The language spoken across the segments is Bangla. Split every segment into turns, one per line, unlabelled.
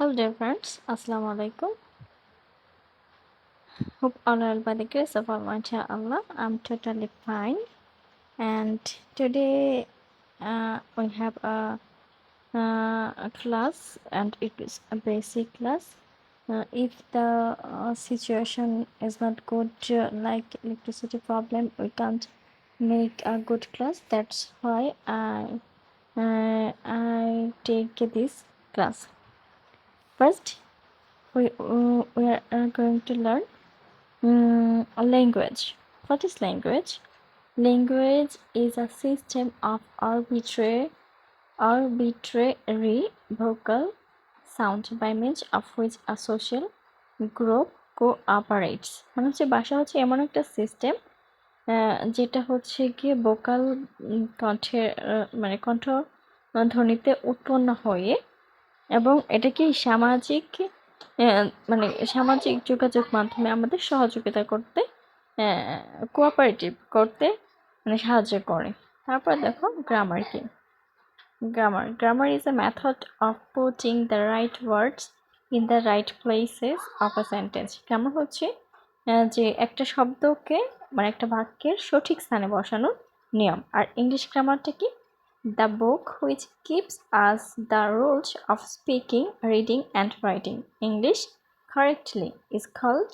Hello dear friends, Assalamu alaikum. Hope all are by the grace of Almighty Allah. I'm totally fine. And today uh, we have a, uh, a class, and it is a basic class. Uh, if the uh, situation is not good, uh, like electricity problem, we can't make a good class. That's why I uh, I take this class. First, we, uh, we are uh, going to learn um, language. What is language? Language is a system of arbitrary, arbitrary vocal sound by means of which a social group cooperates মানে হচ্ছে ভাষা হচ্ছে এমন একটা সিস্টেম যেটা হচ্ছে গিয়ে বোকাল কণ্ঠের মানে কণ্ঠ ধ্বনিতে উৎপন্ন হয়ে এবং এটা কি সামাজিক মানে সামাজিক যোগাযোগ মাধ্যমে আমাদের সহযোগিতা করতে কোঅপারেটিভ করতে মানে সাহায্য করে। তারপর দেখো গ্রামার কি? Grammar grammar is a method of putting the right words in the right places of a sentence grammar হচ্ছে যে একটা শব্দকে মানে একটা বাক্যের সঠিক স্থানে বসানোর নিয়ম। আর ইংলিশ গ্রামারটা কি? The book which gives us the rules of speaking, reading and writing English correctly is called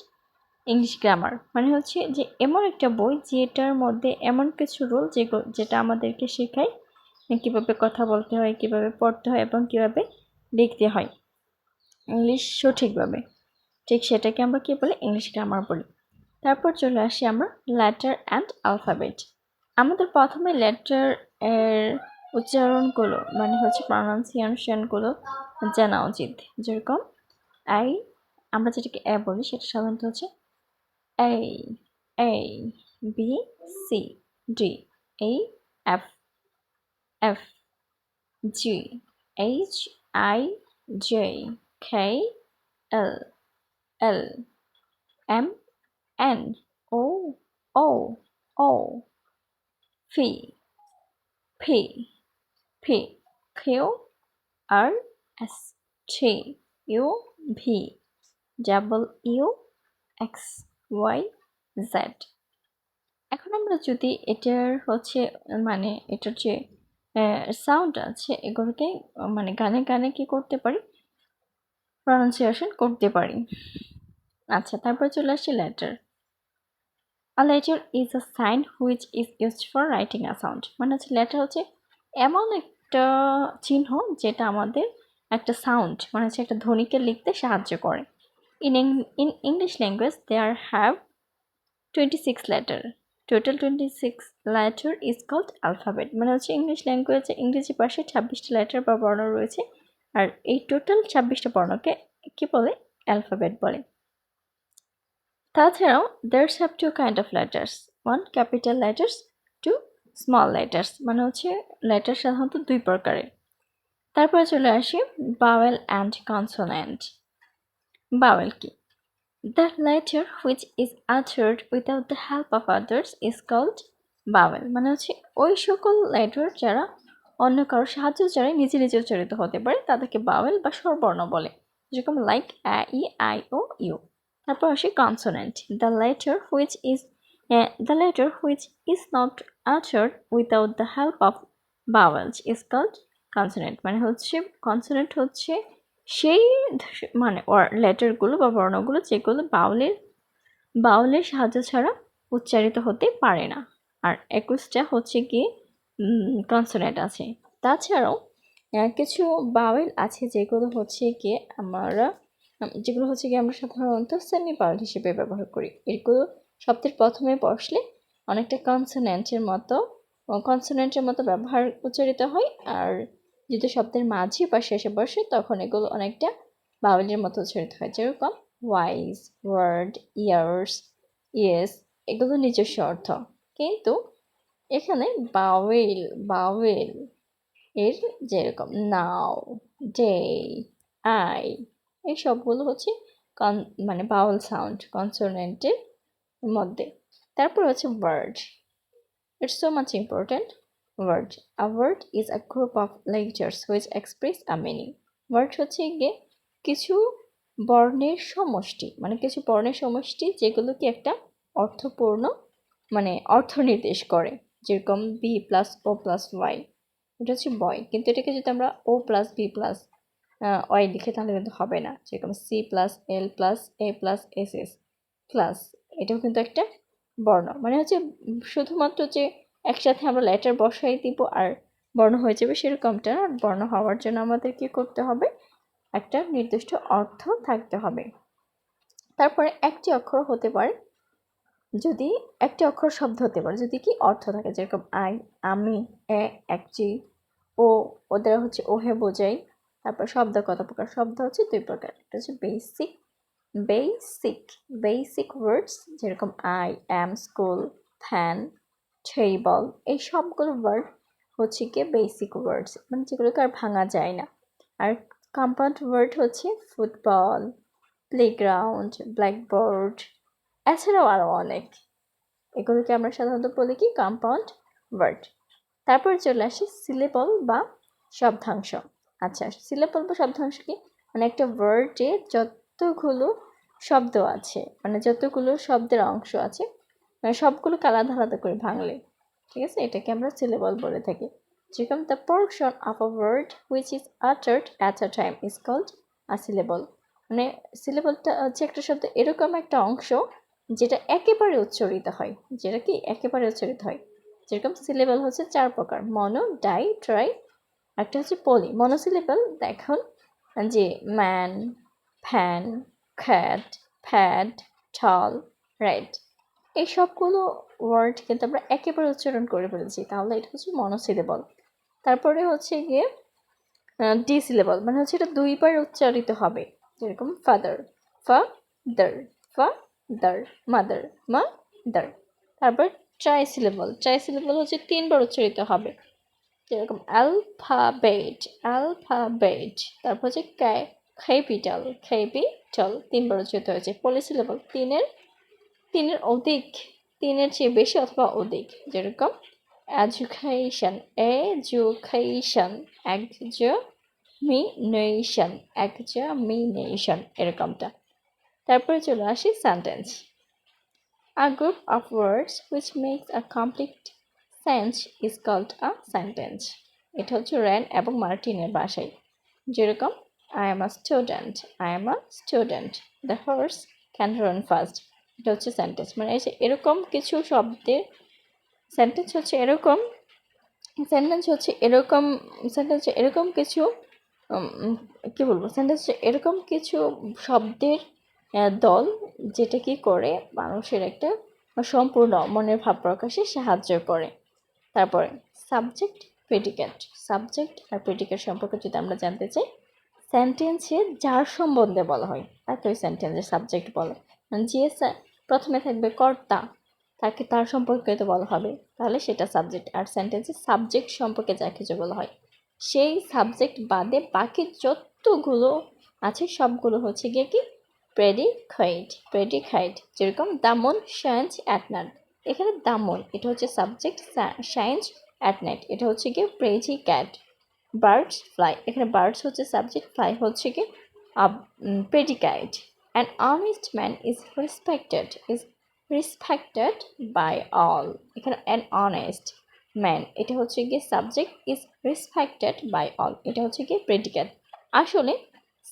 English grammar মানে হচ্ছে যে এমন একটা বই যেটার মধ্যে এমন কিছু রুল যেটা আমাদেরকে শেখায় কীভাবে কথা বলতে হয় কীভাবে পড়তে হয় এবং কীভাবে লিখতে হয়। ইংলিশ সঠিকভাবে। ঠিক সেটাকে আমরা কী বলি? ইংলিশ গ্রামার বলি। তারপর চলে আসি আমরা লেটার অ্যান্ড আলফাবেট আমাদের প্রথমে লেটার এর উচ্চারণগুলো মানে হচ্ছে প্রনাউন্সিয়েশনগুলো জানা উচিত। যেরকম আই আমরা যেটাকে এ বলি সেটা সাধারণত হচ্ছে এই A, B, C, D E F F, G, H, I J K L L, M, N, O O O, fee fee. P. Q. R. S. T. U. V. W X Y Z এখন আমরা যদি এটার হচ্ছে মানে এটার যে সাউন্ড আছে, এগুলোকে মানে গানে গানে কি করতে পারি? প্রনাউন্সিয়েশন করতে পারি। আচ্ছা তারপর চলে আসছি letter a letter is a sign which is used for writing a sound মানে হচ্ছে লেটার হচ্ছে এমন এক একটা চিহ্ন যেটা আমাদের একটা সাউন্ড মানে হচ্ছে একটা ধ্বনিকে লিখতে সাহায্য করে। In in English language there have twenty six letter total twenty six letter is called alphabet মানে হচ্ছে ইংলিশ ল্যাঙ্গুয়েজে ইংরেজি পাশে ছাব্বিশটা লেটার বা বর্ণ রয়েছে। আর এই টোটাল ছাব্বিশটা বর্ণকে কী বলে? অ্যালফাবেট বলে। তাছাড়াও there's have two kind of letters one capital letters small letters মানে হচ্ছে লেটার সাধারণত দুই প্রকারের। তারপরে চলে আসি বাওয়েল অ্যান্ড কনসোনেন্ট বাওয়েল কি? The letter which is uttered without the help of others is called vowel মানে হচ্ছে ওই সকল লেটার যারা অন্য কারোর সাহায্য ছাড়াই নিজে নিজে উচ্চারিত হতে পারে, তাদেরকে বাওয়েল বা স্বরবর্ণ বলে। যেরকম like A E I O U তারপর আসি consonant the letter which is the letter which is not uttered without the help of vowels is called consonant মানে হচ্ছে কনসোনেন্ট হচ্ছে সেই মানে লেটারগুলো বা বর্ণগুলো যেগুলো বাউলের বাউলের সাহায্য ছাড়া উচ্চারিত হতে পারে না। আর একুশটা হচ্ছে কি কনসোনেন্ট আছে। তাছাড়াও কিছু বাউল আছে যেগুলো হচ্ছে গিয়ে আমরা যেগুলো হচ্ছে গিয়ে আমরা সাধারণত সেমি বাউল হিসেবে ব্যবহার করি। এগুলো শব্দের প্রথমে বসলে অনেকটা কনসোনেন্টের মতো কনসোনেন্টের মতো ব্যবহার উচ্চারিত হয়। আর যদি শব্দের মাঝে বা শেষে বসে, তখন এগুলো অনেকটা বাউলের মতো উচ্চারিত হয়। যেরকম ওয়াইজ ওয়ার্ড ইয়ার্স ইয়েস এগুলো নিজস্ব অর্থ। কিন্তু এখানে বাওয়েল বাওয়েল এর যেরকম নাও ডে আই এই সবগুলো হচ্ছে কন মানে বাউল সাউন্ড কনসোনেন্টের মধ্যে। তারপর হচ্ছে word it's so much important word a word is a group of lectures which express a meaning word হচ্ছে গিয়ে কিছু বর্ণের সমষ্টি মানে কিছু বর্ণের সমষ্টি যেগুলো কি একটা অর্থপূর্ণ মানে অর্থ নির্দেশ করে, যেরকম B plus O plus Y এটা হচ্ছে বয় কিন্তু এটাকে যদি আমরা O plus B plus Y লিখে তাহলে কিন্তু হবে না। যেরকম C plus L plus A plus S S plus এটাও কিন্তু একটা বর্ণ। মানে হচ্ছে শুধুমাত্র যে একসাথে আমরা লেটার বসাই দিব আর বর্ণ হয়ে যাবে সেরকমটা না, বর্ণ হওয়ার জন্য আমাদের কি করতে হবে একটা নির্দিষ্ট অর্থ থাকতে হবে। তারপরে একটি অক্ষর হতে পারে, যদি একটি অক্ষর শব্দ হতে পারে, যদি কি অর্থ থাকে, যেরকম আই, আমি, এ, একটি, ও ওদের হচ্ছে ওহে বোঝাই তারপর শব্দ কত প্রকার? শব্দ হচ্ছে দুই প্রকার, একটা হচ্ছে বেসিক বেসিক বেসিক ওয়ার্ডস যেরকম I am school fan table এই সবগুলো ওয়ার্ড হচ্ছে গিয়ে বেসিক ওয়ার্ডস মানে যেগুলোকে আর ভাঙা যায় না। আর কম্পাউন্ড ওয়ার্ড হচ্ছে ফুটবল প্লেগ্রাউন্ড ব্ল্যাকবোর্ড এছাড়াও আরও অনেক। এগুলোকে আমরা সাধারণত বলি কি কম্পাউন্ড ওয়ার্ড তারপর চলে আসি সিলেবল বা শব্দাংশ। আচ্ছা সিলেবল বা শব্দাংশ কি? মানে একটা ওয়ার্ডে যতগুলো শব্দ আছে। মানে যতগুলো শব্দের অংশ আছে মানে সবগুলোকে আলাদা আলাদা করে ভাঙলে, ঠিক আছে? এটাকে আমরা সিলেবল বলে থাকি। যেরকম the portion of a word which is uttered at a time is called a syllable মানে সিলেবলটা হচ্ছে একটা শব্দ এরকম একটা অংশ যেটা একেবারে উচ্চারিত হয়, যেটা কি একেবারে উচ্চারিত হয়। যেরকম সিলেবল হচ্ছে চার প্রকার। মনো ডাই ট্রাই একটা হচ্ছে পলি মনো মনোসিলেবল দেখুন, যে man fan cat fad tall right এই সবগুলো ওয়ার্ড কিন্তু আমরা একেবারে উচ্চারণ করে ফেলেছি। তাহলে এটা হচ্ছে মনোসিলেবল তারপরে হচ্ছে গিয়ে ডিসিলেবল মানে হচ্ছে এটা দুইবার উচ্চারিত হবে। যেরকম ফাদার ফা দার ফা দার মাদার মা দার তারপর ট্রাইসিলেবল ট্রাইসিলেবল হচ্ছে তিনবার উচ্চারিত হবে। যেরকম অ্যালফাবেট অ্যালফাবেট তারপর হচ্ছে ক্যাপিটাল ক্যাপিটাল তিনবার উচ্চারিত হয়েছে। পলিসি পলিসিলেবল তিনের তিনের অধিক, তিনের চেয়ে বেশি অথবা অধিক, যেরকম এডুকেশন এডুকেশন একজমিনেশন একজমিনেশন এরকমটা। তারপরে চলে আসি sentence a group of words which makes a complete sense is called a sentence এটা হচ্ছে র্যান এবং মার্টিনের বাসায় যেরকম I am a student I am a student the horse can run fast এটা হচ্ছে সেন্টেন্স মানে এই যে এরকম কিছু শব্দের সেন্টেন্স হচ্ছে এরকম সেন্টেন্স হচ্ছে এরকম সেন্টেন্স এরকম কিছু কী বলব? সেন্টেন্স এরকম কিছু শব্দের দল যেটা কি করে মানুষের একটা সম্পূর্ণ মনের ভাব প্রকাশে সাহায্য করে। তারপরে সাবজেক্ট প্রেডিকেট সাবজেক্ট আর প্রেডিকেট সম্পর্কে যদি আমরা জানতে চাই সেন্টেন্সে যার সম্বন্ধে বলা হয়, তাকে ওই সেন্টেন্সের সাবজেক্ট বলে। যে প্রথমে থাকবে কর্তা, তাকে তার সম্পর্কে তো বলা হবে। তাহলে সেটা সাবজেক্ট আর সেন্টেন্সের সাবজেক্ট সম্পর্কে যা কিছু বলা হয়, সেই সাবজেক্ট বাদে বাকি যতগুলো আছে, সবগুলো হচ্ছে গিয়ে কি? প্রেডিখাইট প্রেডিখাইট যেরকম দামন সায়েন্স অ্যাট নাইট এখানে দামন, এটা হচ্ছে সাবজেক্ট সায়েন্স অ্যাট নাইট এটা হচ্ছে গিয়ে প্রেজি ক্যাট বার্ডস ফ্লাই এখানে বার্ডস হচ্ছে সাবজেক্ট ফ্লাই হচ্ছে কি? Predicate an honest man is respected is respected by all এখানে অ্যান অনেস্ট ম্যান এটা হচ্ছে গিয়ে subject is respected by all এটা হচ্ছে গিয়ে প্রেডিক্যাট আসলে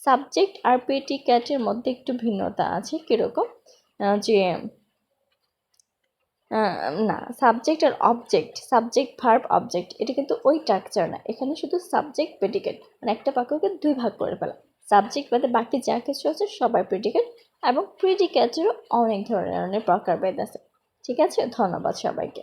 সাবজেক্ট আর প্রেডিক্যাটের মধ্যে একটু ভিন্নতা আছে কীরকম? যে না সাবজেক্ট আর অবজেক্ট সাবজেক্ট ভার্ব অবজেক্ট এটা কিন্তু ওই স্ট্রাকচার না। এখানে শুধু সাবজেক্ট প্রেডিকেট মানে একটা বাক্যকে দুই ভাগ করে ফেলা। সাবজেক্ট বাদে বাকি যা কিছু আছে সবাই প্রেডিকেট এবং প্রেডিকেটেরও অনেক ধরনের প্রকার প্রকারভেদ আছে। ঠিক আছে? ধন্যবাদ সবাইকে।